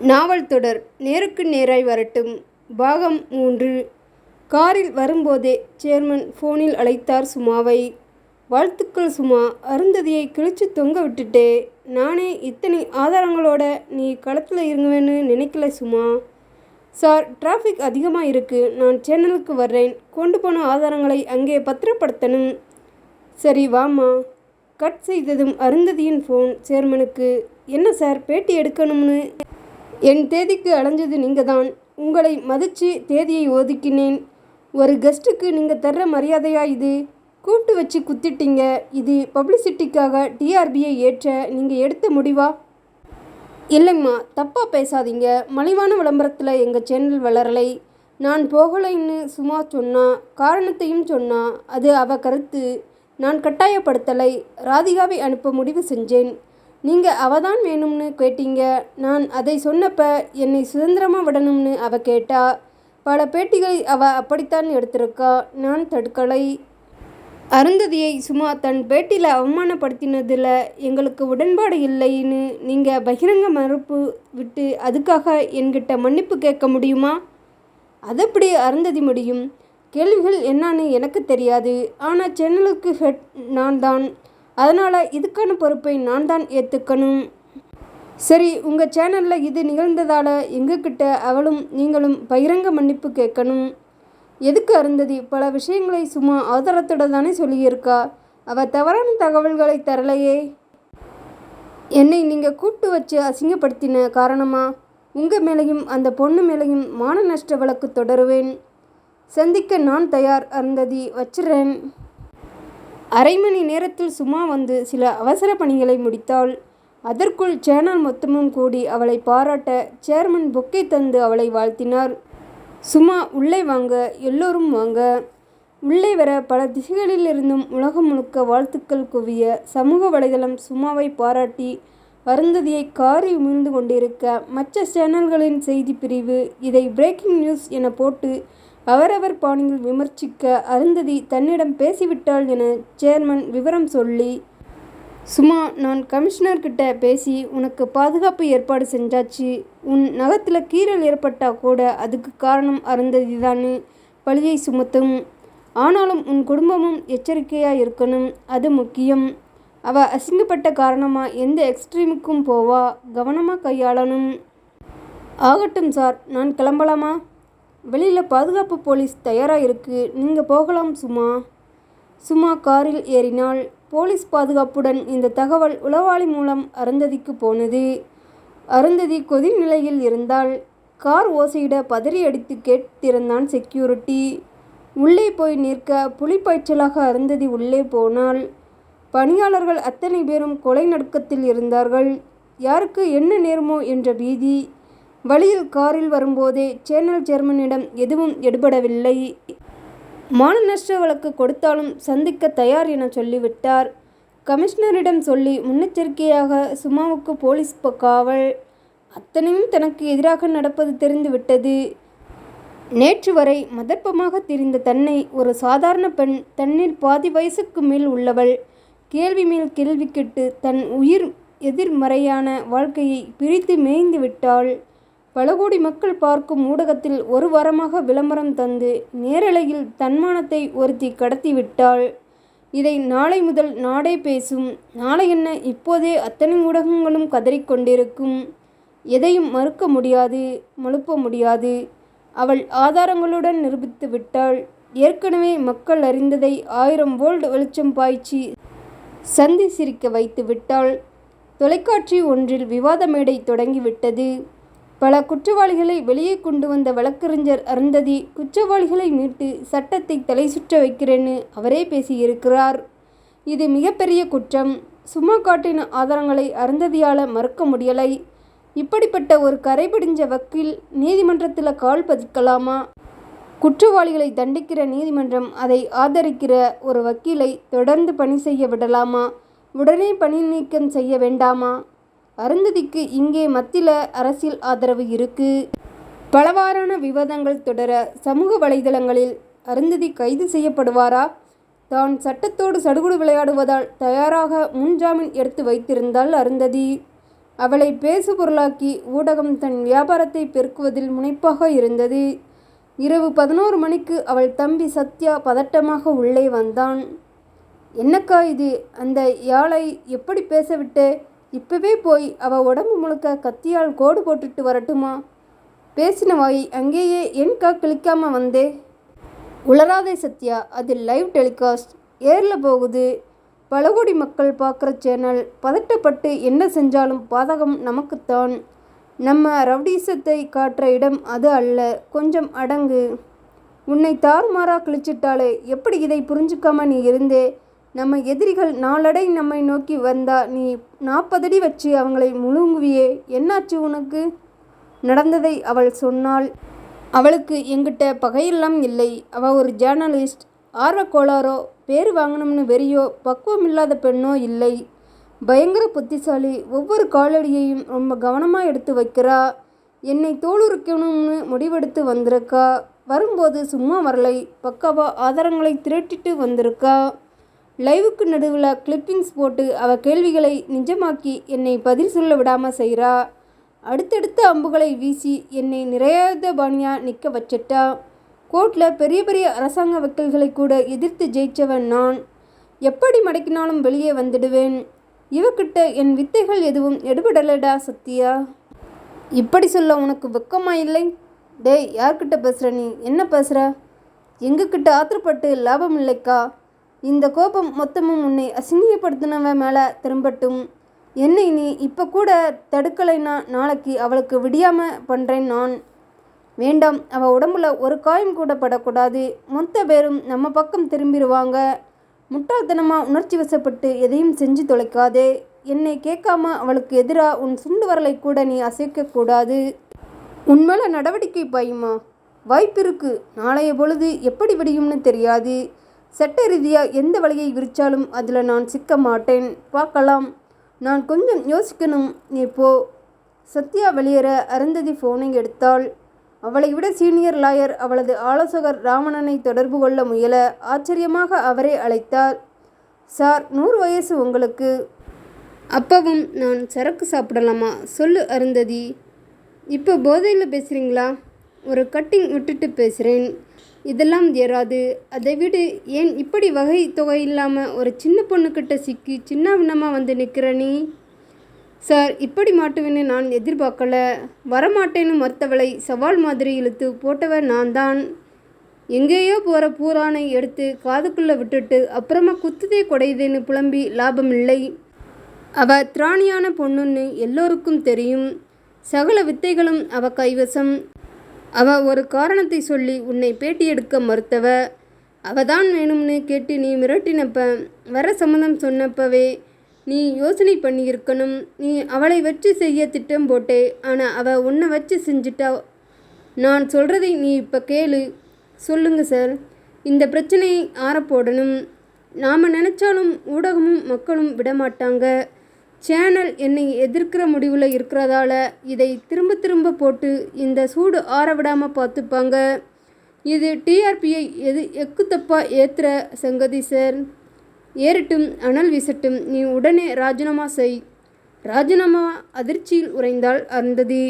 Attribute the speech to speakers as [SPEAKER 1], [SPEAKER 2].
[SPEAKER 1] நாவல் தொடர் நேருக்கு நேராய் வரட்டும். பாகம் மூன்று. காரில் வரும்போதே சேர்மன் ஃபோனில் அழைத்தார் சுமாவை. வாழ்த்துக்கள் சுமா அருந்ததியை கிழிச்சு தொங்க விட்டுட்டே. நானே இத்தனை ஆதாரங்களோட நீ களத்தில் இருங்குவேன்னு நினைக்கல சுமா. சார் டிராஃபிக் அதிகமாக இருக்குது நான் சேனலுக்கு வர்றேன். கொண்டு போன ஆதாரங்களை அங்கே பத்திரப்படுத்தணும். சரி வாம்மா. கட் செய்ததும் அருந்ததியின் ஃபோன் சேர்மனுக்கு. என்ன சார் பேட்டி எடுக்கணும்னு? என் தேதிக்கு அலைஞ்சது நீங்கள் தான் உங்களை மதித்து தேதியை ஒதுக்கினேன். ஒரு கெஸ்ட்டுக்கு நீங்கள் தர்ற மரியாதையா இது? கூப்பிட்டு வச்சு குத்திட்டீங்க. இது பப்ளிசிட்டிக்காக டிஆர்பியை ஏற்ற நீங்கள் எடுத்த முடிவா? இல்லைம்மா தப்பாக பேசாதீங்க. மலிவான விளம்பரத்தில் எங்கள் சேனல் வளரலை. நான் போகலைன்னு சும்மா சொன்னா காரணத்தையும் சொன்னா அது அவ கருத்து. நான் கட்டாயப்படுத்தலை. ராதிகாவை அனுப்ப முடிவு செஞ்சேன். நீங்கள் அவ தான் வேணும்னு கேட்டீங்க. நான் அதை சொன்னப்ப என்னை சுதந்திரமாக விடணும்னு அவ கேட்டா. பல பேட்டிகளை அவ அப்படித்தான் எடுத்திருக்கா. நான் தடுக்கலை அருந்ததியை சும்மா தன் பேட்டியில் அவமானப்படுத்தினதில் எங்களுக்கு உடன்பாடு இல்லைன்னு நீங்கள் பகிரங்க மறுப்பு விட்டு அதுக்காக என்கிட்ட மன்னிப்பு கேட்க முடியுமா? அதப்படி அருந்ததி முடியும்? கேள்விகள் என்னான்னு எனக்கு தெரியாது. ஆனால் சேனலுக்கு ஹெட் நான் தான். அதனால் இதுக்கான பொறுப்பை நான் தான் ஏற்றுக்கணும் சரி உங்கள் சேனலில் இது நிகழ்ந்ததால் எங்ககிட்ட அவளும் நீங்களும் பகிரங்க மன்னிப்பு கேட்கணும். எதுக்கு அருந்ததி? பல விஷயங்களை சும்மா ஆதாரத்தோட தானே சொல்லியிருக்கா. அவள் தவறான தகவல்களை தரலையே. என்னை நீங்கள் கூப்பிட்டு வச்சு அசிங்கப்படுத்தின காரணமா? உங்கள் மேலையும் அந்த பொண்ணு மேலையும் மான நஷ்ட வழக்கு தொடருவேன். சந்திக்க நான் தயார் அருந்ததி. வச்சிடுறேன் அரை மணி நேரத்தில் சும்மா வந்து சில அவசர பணிகளை முடித்தாள். அதற்குள் சேனல் மொத்தமும் கூடி அவளை பாராட்ட சேர்மன் பொக்கை தந்து அவளை வாழ்த்தினார். சும்மா உள்ளே வாங்க எல்லோரும் வாங்க. உள்ளே வர பல திசைகளிலிருந்தும் உலகம் முழுக்க வாழ்த்துக்கள் குவிய சமூக வலைதளம் சும்மாவை பாராட்டி வருந்ததியை காரி உமிழ்ந்து கொண்டிருக்க மற்ற சேனல்களின் செய்தி பிரிவு இதை பிரேக்கிங் நியூஸ் என போட்டு அவரவர் பாணியில் விமர்சிக்க அருந்ததி தன்னிடம் பேசிவிட்டாள் என சேர்மன் விவரம் சொல்லி சும்மா நான் கமிஷனர்கிட்ட பேசி உனக்கு பாதுகாப்பு ஏற்பாடு செஞ்சாச்சு. உன் நகத்தில் கீறல் ஏற்பட்டா கூட அதுக்கு காரணம் அருந்ததி தானே பழியை சுமத்தும். ஆனாலும் உன் குடும்பமும் எச்சரிக்கையாக இருக்கணும். அது முக்கியம். அவ அசிங்கப்பட்ட காரணமாக எந்த எக்ஸ்ட்ரீமுக்கும் போவா. கவனமாக கையாளணும். ஆகட்டும் சார். நான் கிளம்பலாமா? வெளியில் பாதுகாப்பு போலீஸ் தயாராக இருக்குது நீங்கள் போகலாம் சும்மா சும்மா காரில் ஏறினாள். போலீஸ் பாதுகாப்புடன் இந்த தகவல் உளவாளி மூலம் அருந்ததிக்கு போனது. அருந்ததி கொதி நிலையில் இருந்தால் கார் ஓசையிட பதறி அடித்து கேட்டிருந்தான் செக்யூரிட்டி. உள்ளே போய் நிற்க புலிப்பாய்ச்சலாக அருந்ததி உள்ளே போனால் பணியாளர்கள் அத்தனை பேரும் கொலை நடுக்கத்தில் இருந்தார்கள். யாருக்கு என்ன நேருமோ என்ற பீதி. வழியில் காரில் வரும்போதே சேனல் சேர்மனிடம் எதுவும் எடுபடவில்லை. மான நஷ்ட வழக்கு கொடுத்தாலும் சந்திக்க தயார் என சொல்லிவிட்டார். கமிஷனரிடம் சொல்லி முன்னெச்சரிக்கையாக சுமாவுக்கு போலீஸ் காவல். அத்தனையும் தனக்கு எதிராக நடப்பது தெரிந்துவிட்டது. நேற்று வரை மதர்ப்பமாக தெரிந்த தன்னை ஒரு சாதாரண பெண் தன்னில் பாதி வயசுக்கு மேல் உள்ளவள் கேள்வி மேல் கேள்வி கேட்டு தன் உயிர் எதிர்மறையான வாழ்க்கையை பிரித்து மேய்ந்து விட்டாள். பல கோடி மக்கள் பார்க்கும் ஊடகத்தில் ஒரு வாரமாக விளம்பரம் தந்து நேரலையில் தன்மானத்தை ஒருத்தி கடத்திவிட்டாள். இதை நாளை முதல் நாடே பேசும். நாளை என்ன இப்போதே அத்தனை ஊடகங்களும் கதறிக்கொண்டிருக்கும் எதையும் மறுக்க முடியாது மழுப்ப முடியாது. அவள் ஆதாரங்களுடன் நிரூபித்து விட்டாள். ஏற்கனவே மக்கள் அறிந்ததை ஆயிரம் வோல்ட் வெளிச்சம் பாய்ச்சி சந்தி சிரிக்க வைத்து விட்டாள். தொலைக்காட்சி ஒன்றில் விவாத மேடை தொடங்கிவிட்டது. பல குற்றவாளிகளை வெளியே கொண்டு வந்த வழக்கறிஞர் அருந்ததி குற்றவாளிகளை மீட்டு சட்டத்தை தலை சுற்ற வைக்கிறேன்னு அவரே பேசியிருக்கிறார். இது மிகப்பெரிய குற்றம். சும்மா காட்டின ஆதாரங்களை அருந்ததியால் மறுக்க முடியலை. இப்படிப்பட்ட ஒரு கரைபிடிஞ்ச வக்கீல் நீதிமன்றத்தில் கால் பதிக்கலாமா? குற்றவாளிகளை தண்டிக்கிற நீதிமன்றம் அதை ஆதரிக்கிற ஒரு வக்கீலை தொடர்ந்து பணி செய்ய விடலாமா? உடனே பணி நீக்கம் செய்ய வேண்டாமா? அருந்ததிக்கு இங்கே மத்தில அரசியல் ஆதரவு இருக்கு. பலவாறான விவாதங்கள் தொடர சமூக வலைதளங்களில் அருந்ததி கைது செய்யப்படுவாரா? தான் சட்டத்தோடு சடுகுடு விளையாடுவதால் தயாராக முன்ஜாமீன் எடுத்து வைத்திருந்தால் அருந்ததி. அவளை பேசு பொருளாக்கி ஊடகம் தன் வியாபாரத்தை பெருக்குவதில் முனைப்பாக இருந்தது. இரவு பதினோரு மணிக்கு அவள் தம்பி சத்யா பதட்டமாக உள்ளே வந்தான். என்னக்கா இது? அந்த யாழை எப்படி பேசவிட்டு இப்பவே போய் அவள் உடம்பு முழுக்க கத்தியால் கோடு போட்டுட்டு வரட்டுமா? பேசின வாய் அங்கேயே ஏன்க்கா கிளிக்காம வந்தே? உளராதே சத்யா அது லைவ் டெலிகாஸ்ட். ஏரில் போகுது. பல கோடி மக்கள் பார்க்குற சேனல். பதட்டப்பட்டு என்ன செஞ்சாலும் பாதகம் நமக்குத்தான். நம்ம ரவுடிசத்தை காட்டுற இடம் அது அல்ல. கொஞ்சம் அடங்கு. உன்னை தாறுமாறா கிழிச்சிட்டாலே எப்படி இதை புரிஞ்சுக்காம நீ இருந்தே? நம்ம எதிரிகள் நாளடை நம்மை நோக்கி வந்தா நீ நாற்பதடி வச்சு அவங்களை முழுங்குவியே என்னாச்சு உனக்கு? நடந்ததை அவள் சொன்னாள். அவளுக்கு எங்கிட்ட பகையெல்லாம் இல்லை. அவ ஒரு ஜேர்னலிஸ்ட். ஆர்வக்கோளாரோ பேர் வாங்கணும்னு வெறியோ பக்குவமில்லாத பெண்ணோ இல்லை. பயங்கர புத்திசாலி. ஒவ்வொரு காலடியையும் ரொம்ப கவனமாக எடுத்து வைக்கிறா. என்னை தோலுரிக்கணும்னு முடிவெடுத்து வந்திருக்கா. வரும்போது சும்மா வரலை. பக்காவா ஆதாரங்களை திரட்டிட்டு வந்திருக்கா. லைவுக்கு நடுவில் கிளிப்பிங்ஸ் போட்டு அவள் கேள்விகளை நிஜமாக்கி என்னை பதில் சொல்ல விடாமல் செய்கிறா அடுத்தடுத்த அம்புகளை வீசி என்னை நிறையாத பாணியாக நிற்க வச்சிட்டா. கோர்ட்டில் பெரிய பெரிய அரசாங்க வக்கீல்களை கூட எதிர்த்து ஜெயிச்சவன் நான். எப்படி மடக்கினாலும் வெளியே வந்துடுவேன். இவக்கிட்ட என் வித்தைகள் எதுவும் எடுபடலடா சத்தியா இப்படி சொல்ல உனக்கு வெக்கமா இல்லை? டேய் யார்கிட்ட பேசுகிற நீ? என்ன பேசுகிற எங்ககிட்ட ஆத்திரப்பட்டு லாபம் இல்லைக்கா இந்த கோபம் மொத்தமும் உன்னை அசிங்கப்படுத்தினவ மேலே திரும்பட்டும். என்னை நீ இப்போ கூட தடுக்கலைன்னா நாளைக்கு அவளுக்கு விடியாமல் பண்ணுறேன் நான். வேண்டாம் அவள் உடம்புல ஒரு காயம் கூட படக்கூடாது. மொத்த பேரும் நம்ம பக்கம் திரும்பிடுவாங்க முட்டாள்தனமாக உணர்ச்சி வசப்பட்டு எதையும் செஞ்சு தொலைக்காதே. என்னை கேட்காம அவளுக்கு எதிராக உன் சுண்டு வரலை கூட நீ அசைக்கக்கூடாது உன் மேலே நடவடிக்கை பாயுமா? வாய்ப்பிருக்கு. நாளைய பொழுது எப்படி விடியும்னு தெரியாது. சட்ட ரீதியாக எந்த வழியை விரித்தாலும் அதில் நான் சிக்க மாட்டேன். பார்க்கலாம் நான் கொஞ்சம் யோசிக்கணும். நீ போ. சத்யா வெளியேற அருந்ததி ஃபோனை எடுத்தாள். அவளை விட சீனியர் லாயர் அவளது ஆலோசகர் ராவணனை தொடர்பு கொள்ள முயல ஆச்சரியமாக அவரே அழைத்தார். சார் நூறு வயசு உங்களுக்கு. அப்பவும் நான் சரக்கு சாப்பிடலாமா? சொல்லு அருந்ததி. இப்போ போதையில் பேசுகிறீங்களா ஒரு கட்டிங் விட்டுட்டு பேசுகிறேன் இதெல்லாம் ஏறாது. அதை விடு ஏன் இப்படி வகை தொகை இல்லாமல் ஒரு சின்ன பொண்ணுக்கிட்ட சிக்கி சின்ன விண்ணமாக வந்து நிற்கிற நீ? சார் இப்படி மாட்டுவேன்னு நான் எதிர்பார்க்கல. வரமாட்டேன்னு மறுத்தவளை சவால் மாதிரி இழுத்து போட்டவர் நான் தான் எங்கேயோ போகிற பூரானை எடுத்து காதுக்குள்ளே விட்டுட்டு அப்புறமா குத்துதே குடையுதேன்னு புலம்பி லாபம் இல்லை அவ திராணியான பொண்ணுன்னு எல்லோருக்கும் தெரியும். சகல வித்தைகளும் அவ கைவசம். அவ ஒரு காரணத்தை சொல்லி உன்னை பேட்டி எடுக்க மறுத்தவ. அவதான் வேணும்னு கேட்டு நீ மிரட்டினப்ப வர சம்மதம் சொன்னப்பவே நீ யோசனை பண்ணியிருக்கணும். நீ அவளை வச்சு செய்ய திட்டம் போட்டே. ஆனால் அவ உன்னை வச்சு செஞ்சுட்டா. நான் சொல்கிறதை நீ இப்போ கேளு. சொல்லுங்க சார். இந்த பிரச்சனையை ஆறப்போடணும். நாம் நினச்சாலும் ஊடகமும் மக்களும் விடமாட்டாங்க. சேனல் என்னை எதிர்க்கிற முடிவில் இருக்கிறதால இதை திரும்ப திரும்ப போட்டு இந்த சூடு ஆற விடாமல் பார்த்துப்பாங்க இது டிஆர்பியை எது எக்கு தப்பாக ஏற்றுற சங்கதி சார். ஏறட்டும் அனல் வீசட்டும். நீ உடனே ராஜினாமா செய். ராஜினாமா அதிர்ச்சியில் உறைந்தாள் அருந்ததி.